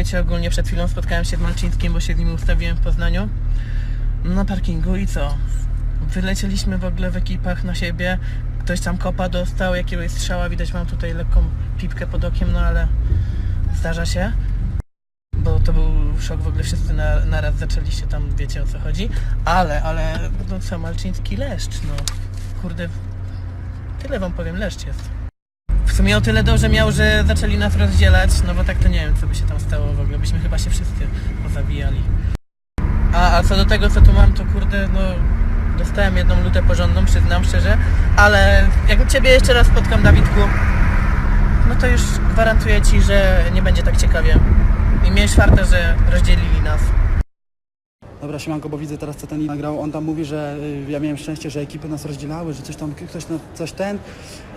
słuchajcie, ogólnie przed chwilą spotkałem się z Malczyńskim, bo się z nim ustawiłem w Poznaniu na parkingu i co? Wylecieliśmy w ogóle w ekipach na siebie. Ktoś tam kopa dostał, jakiegoś strzała, widać mam tutaj lekką pipkę pod okiem, no ale zdarza się. Bo to był szok, w ogóle wszyscy na, naraz zaczęli się tam, wiecie o co chodzi. Ale, ale, no co, Malczyński leszcz, no. Kurde, tyle wam powiem, leszcz jest. W sumie o tyle dobrze miał, że zaczęli nas rozdzielać, no bo tak to nie wiem, co by się tam stało w ogóle. Byśmy chyba się wszyscy pozabijali. A, a co do tego, co tu mam, to kurde, no dostałem jedną lutę porządną, przyznam szczerze, ale jak Ciebie jeszcze raz spotkam, Dawidku, no to już gwarantuję Ci, że nie będzie tak ciekawie. I miałeś fartę, że rozdzielili nas. Dobra, siemanko, bo widzę teraz co ten nagrał. On tam mówi, że y, ja miałem szczęście, że ekipy nas rozdzielały, że coś tam, ktoś coś ten.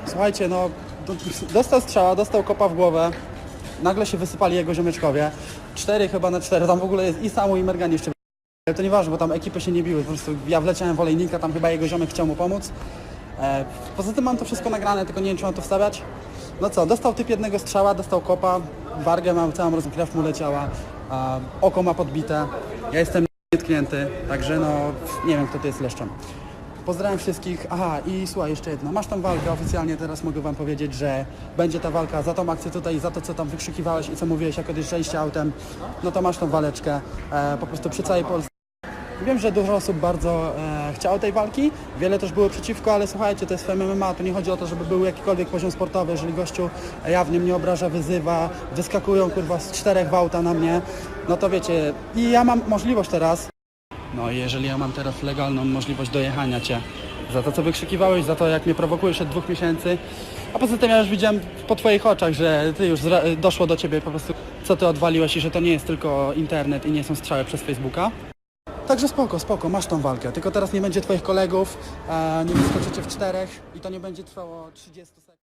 Słuchajcie, no, do, dostał strzała, dostał kopa w głowę. Nagle się wysypali jego ziomeczkowie. Cztery chyba na cztery, tam w ogóle jest i Samu i Mergan jeszcze. To nieważne, bo tam ekipy się nie biły. Po prostu ja wleciałem w olejnika, tam chyba jego ziomek chciał mu pomóc. E, poza tym mam to wszystko nagrane, tylko nie wiem, czy mam to wstawiać. No co, dostał typ jednego strzała, dostał kopa, wargę mam całą rozkrew mu leciała, oko ma podbite. Ja jestem nietknięty, także no nie wiem kto to jest leszczem. Pozdrawiam wszystkich. Aha, i słuchaj, jeszcze jedno. Masz tą walkę, oficjalnie teraz mogę Wam powiedzieć, że będzie ta walka za tą akcję tutaj, za to, co tam wykrzykiwałeś i co mówiłeś, jak odjeżdżaliście autem. No to masz tą waleczkę e, po prostu przy całej Polsce. Wiem, że dużo osób bardzo e, chciało tej walki, wiele też było przeciwko, ale słuchajcie, to jest MMA, tu nie chodzi o to, żeby był jakikolwiek poziom sportowy, jeżeli gościu jawnie mnie obraża, wyzywa, wyskakują kurwa z czterech w auta na mnie, no to wiecie, i ja mam możliwość teraz, no i jeżeli ja mam teraz legalną możliwość dojechania Cię za to, co wykrzykiwałeś, za to, jak mnie prowokujesz od dwóch miesięcy, a poza tym ja już widziałem po Twoich oczach, że Ty już doszło do Ciebie po prostu, co Ty odwaliłeś i że to nie jest tylko internet i nie są strzały przez Facebooka. Także spoko, spoko, masz tą walkę. Tylko teraz nie będzie twoich kolegów, e, nie wyskoczycie w czterech i to nie będzie trwało 30